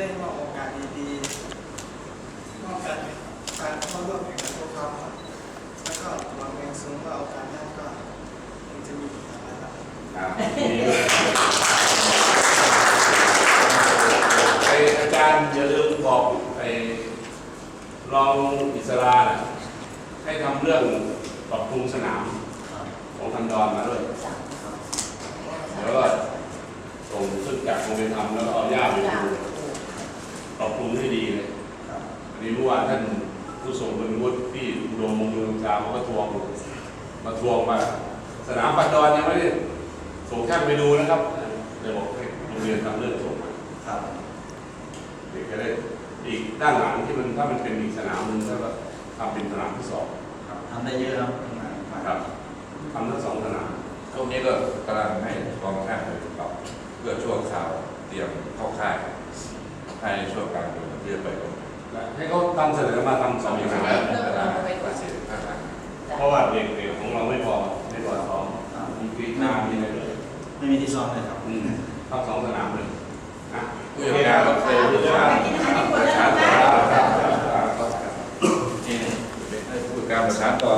ได้มอบโอกาสดีๆมอบการการเข้าร่วมแข่งขันพวกเขาครับแล้วก็หวังอย่างสูงว่าโอกาสหน้าก็คงจะมีอีกนะครับครับไออาจารย์อย่าลืมบอกไอรองอิสราน่ะให้ทำเรื่องปรับปรุงสนามของทันดอนมาด้วยแล้วก็ส่งขึ้นจากโรงเรียนทำแล้วก็เอาย่าไปดูปรับปรุงให้ดีเลย ครับ อันนี้เมื่อ วานท่านผู้ทรงคุณวุฒิที่อุดมมงคลชาเขาก็ทวงมาทวงมา สนามปัดดอนยังไม่ได้ส่งช่างไปดูนะครับเลยบอกให้โรงเรียนทำเรื่องส่งมาครับเด็กก็ได้อีกด้านหลังที่มันถ้ามันเป็นอีกสนามหนึงถ้าก็ทำเป็นสนามที่สองครับทำได้เยอะครับทำงานมานะครับทำทั้งสองสนามช่วงนี้ก็กำลังให้กองช่างไปปรับเพื่อช่วงข่าวเตรียมเข้าค่ายให้ช่วงกลางเดือนเรียนไปก่อนและ ให้เขาทำเสนอมาทำสองอย่างนะเพราะว่าเด็กเด็กของเราไม่พอไม่พอซ้อมมีปีหน้ามีอะไรเลยไม่มีที่ซ้อมเลยครับทำสองสนามเลยนะโอเคครับเสร็จแล้วการประสานต่อ